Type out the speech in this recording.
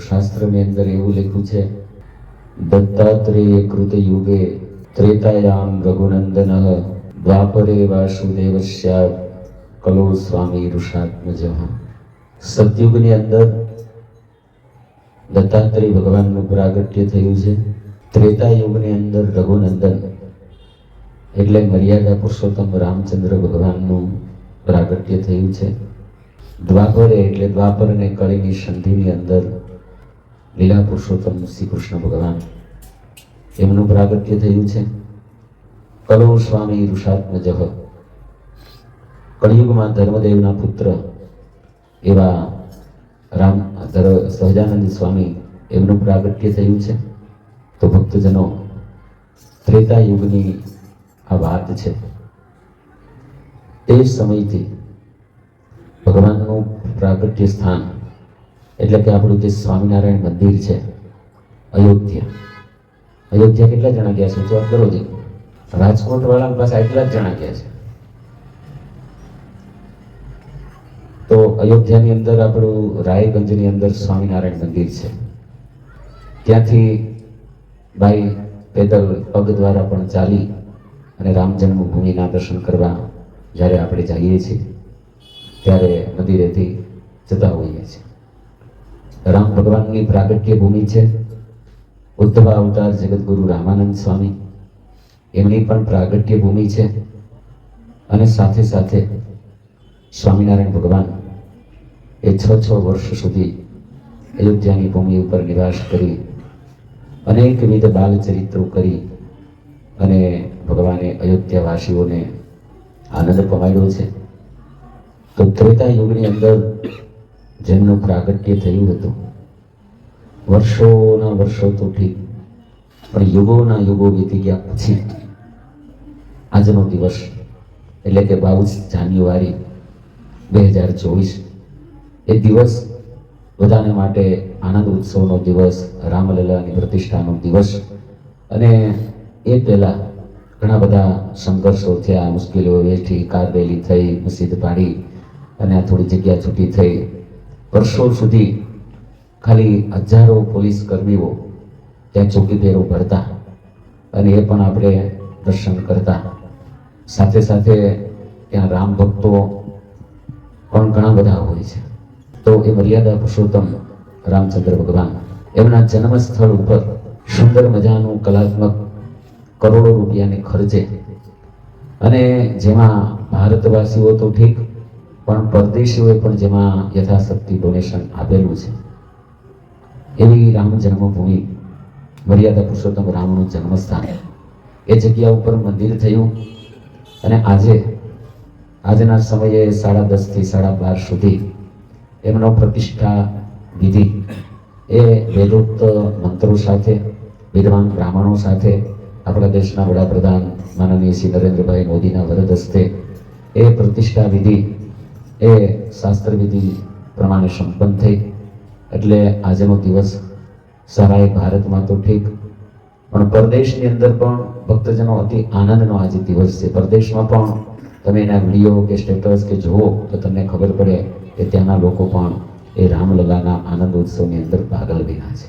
શાસ્ત્રની અંદર એવું લખ્યું છે દત્તાત્રેય કૃત યુગે ત્રેતાયામ રઘુનંદન દ્વાપરે વાસુદેવસ્યા કલો સ્વામી ઋષાત્મજ સતયુગની અંદર દત્તાત્રેય ભગવાનનું પ્રાગટ્ય થયું છે ત્રેતા યુગની અંદર રઘુનંદન એટલે મર્યાદા પુરુષોત્તમ રામચંદ્ર ભગવાનનું પ્રાગટ્ય થયું છે દ્વાપરે એટલે દ્વાપર અને કળીની સંધિની અંદર લીલા પુરુષોત્તમ શ્રી કૃષ્ણ ભગવાન. એમનું પ્રાગટ્ય થયું છે. કલો સ્વામી ઋષાત્મજ. કળિયુગમાં ધર્મદેવના પુત્ર એવા રામ સહજાનંદ સ્વામી એમનું પ્રાગટ્ય થયું છે. તો ભક્તજનો, ત્રેતા યુગની આ વાત છે. તે સમયથી ભગવાનનું પ્રાગટ્ય સ્થાન એટલે કે આપણું જે સ્વામિનારાયણ મંદિર છે, અયોધ્યા. અયોધ્યા કેટલા જણા ગયા છે? જવાબ કરો જે રાજકોટ વાળા પાસે આટલા જ જણા ગયા છે. તો અયોધ્યાની અંદર આપણું રાયગંજની અંદર સ્વામિનારાયણ મંદિર છે. ત્યાંથી ભાઈ પેદલ પગ દ્વારા પણ ચાલી અને રામ જન્મભૂમિના દર્શન કરવા જ્યારે આપણે જઈએ છીએ, ત્યારે મંદિરેથી જતા હોઈએ છીએ. રામ ભગવાનની પ્રાગટ્ય ભૂમિ છે. ઉદ્ધવ અવતાર જગતગુરુ રામાનંદ સ્વામી. એમની પણ પ્રાગટ્ય ભૂમિ છે. અને સાથે સાથે સ્વામિનારાયણ ભગવાન એ છ છ વર્ષ સુધી અયોધ્યાની ભૂમિ ઉપર નિવાસ કરી અનેકવિધ બાલ ચરિત્રો કરી અને ભગવાને અયોધ્યાવાસીઓને આનંદ પમાડ્યો છે. તો ત્રેતા યુગની અંદર જેમનું પ્રાગટ્ય થયું હતું. વર્ષોના વર્ષો તો ઠીક પણ યુગોના યુગો વીતી ગયા પછી આજનો દિવસ, એટલે કે બાવીસ જાન્યુઆરી બે હજાર ચોવીસ, એ દિવસ બધાને માટે આનંદ ઉત્સવનો દિવસ, રામલલાની પ્રતિષ્ઠાનો દિવસ, અને એ પહેલાં ઘણા બધા સંઘર્ષો થયા, મુશ્કેલીઓ વેઠી કારબેલી થઈ, મસ્જિદ પાડી, અને આ થોડી જગ્યા છૂટી થઈ વર્ષો સુધી ખાલી હજારો પોલીસ કર્મીઓ ત્યાં ચોકીદારો ભરતા અને એ પણ આપણે દર્શન કરતા. સાથે સાથે ત્યાં રામ ભક્તો પણ ઘણા બધા હોય છે. તો એ મર્યાદા પુરુષોત્તમ રામચંદ્ર ભગવાન એમના જન્મ સ્થળ ઉપર સુંદર મજાનું કલાત્મક કરોડો રૂપિયાને ખર્ચે અને જેમાં ભારતવાસીઓ તો ઠીક પણ પરદેશીઓએ પણ જેમાં યથાશક્તિ ડોનેશન આપેલું છે. એવી રામ જન્મભૂમિ, મર્યાદા પુરુષોત્તમ રામનું જન્મસ્થાન. એ જગ્યા ઉપર મંદિર થયું અને આજે, આજના સમયે સાડા દસથી સાડા બાર સુધી એમનો પ્રતિષ્ઠા વિધિ એ વેદોક્ત મંત્રો સાથે, વિદ્વાન બ્રાહ્મણો સાથે, આપણા દેશના વડાપ્રધાન માનનીય શ્રી નરેન્દ્રભાઈ મોદીના વરદ હસ્તે એ પ્રતિષ્ઠા વિધિ એ શાસ્ત્રવિધિ પ્રમાણે સંપન્ન થઈ. એટલે આજનો દિવસ સરાય ભારતમાં તો ઠીક, પણ પરદેશની અંદર પણ ભક્તજનો અતિ આનંદનો આજે દિવસ છે. પરદેશમાં પણ તમે એના વીડિયો કે સ્ટેટસ કે જુઓ તો તમને ખબર પડે કે ત્યાંના લોકો પણ એ રામલલાના આનંદ ઉત્સવની અંદર ભાગ લેવાના છે.